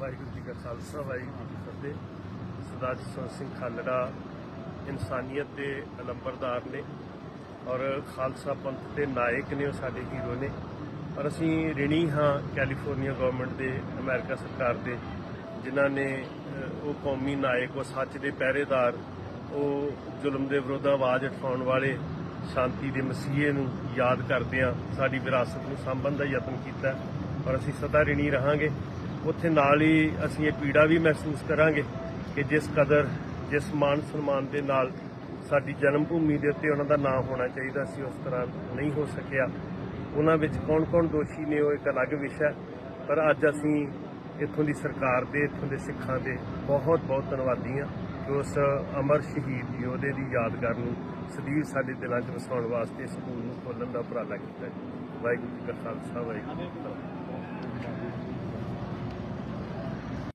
ਵਾਹਿਗੁਰੂ ਜੀ ਕਾ ਖਾਲਸਾ, ਵਾਹਿਗੁਰੂ ਜੀ ਕੀ ਫਤਿਹ। ਸਰਦਾਰ ਜਸਵੰਤ ਸਿੰਘ ਖਾਲੜਾ ਇਨਸਾਨੀਅਤ ਦੇ ਅਲੰਬਰਦਾਰ ਨੇ ਔਰ ਖਾਲਸਾ ਪੰਥ ਦੇ ਨਾਇਕ ਨੇ ਉਹ ਸਾਡੇ ਹੀਰੋ ਨੇ। ਔਰ ਅਸੀਂ ਰਿਣੀ ਹਾਂ ਕੈਲੀਫੋਰਨੀਆ ਗਵਰਨਮੈਂਟ ਦੇ, ਅਮਰੀਕਾ ਸਰਕਾਰ ਦੇ, ਜਿਨ੍ਹਾਂ ਨੇ ਉਹ ਕੌਮੀ ਨਾਇਕ, ਉਹ ਸੱਚ ਦੇ ਪਹਿਰੇਦਾਰ, ਉਹ ਜ਼ੁਲਮ ਦੇ ਵਿਰੁੱਧ ਆਵਾਜ਼ ਉਠਾਉਣ ਵਾਲੇ ਸ਼ਾਂਤੀ ਦੇ ਮਸੀਹੇ ਨੂੰ ਯਾਦ ਕਰਦਿਆਂ ਸਾਡੀ ਵਿਰਾਸਤ ਨੂੰ ਸਾਂਭਣ ਦਾ ਯਤਨ ਕੀਤਾ। ਔਰ ਅਸੀਂ ਸਦਾ ਰਿਣੀ ਰਹਾਂਗੇ। ਉੱਥੇ ਨਾਲ ਹੀ ਅਸੀਂ ਇਹ ਪੀੜਾ ਵੀ ਮਹਿਸੂਸ ਕਰਾਂਗੇ ਕਿ ਜਿਸ ਕਦਰ, ਜਿਸ ਮਾਨ ਸਨਮਾਨ ਦੇ ਨਾਲ ਸਾਡੀ ਜਨਮ ਭੂਮੀ ਦੇ ਉੱਤੇ ਉਹਨਾਂ ਦਾ ਨਾਮ ਹੋਣਾ ਚਾਹੀਦਾ ਸੀ, ਉਸ ਤਰ੍ਹਾਂ ਨਹੀਂ ਹੋ ਸਕਿਆ। ਉਹਨਾਂ ਵਿੱਚ ਕੌਣ-ਕੌਣ ਦੋਸ਼ੀ ਨੇ, ਉਹ ਇੱਕ ਅਲੱਗ ਵਿਸ਼ਾ ਹੈ। ਪਰ ਅੱਜ ਅਸੀਂ ਇੱਥੋਂ ਦੀ ਸਰਕਾਰ ਦੇ, ਇੱਥੋਂ ਦੇ ਸਿੱਖਾਂ ਦੇ ਬਹੁਤ-ਬਹੁਤ ਧੰਨਵਾਦੀ ਹਾਂ ਕਿ ਉਸ ਅਮਰ ਸ਼ਹੀਦ ਯੋਧੇ ਦੀ ਯਾਦਗਾਰ ਨੂੰ ਸਦੀਵ ਸਾਡੇ ਦਿਲਾਂ 'ਚ ਵਸਾਉਣ ਵਾਸਤੇ ਸਕੂਲ ਨੂੰ ਖੋਲ੍ਹਣ ਦਾ ਉਪਰਾਲਾ ਕੀਤਾ। ਵਾਹਿਗੁਰੂ ਜੀ ਕਾ ਖਾਲਸਾ, ਵਾਹਿਗੁਰੂ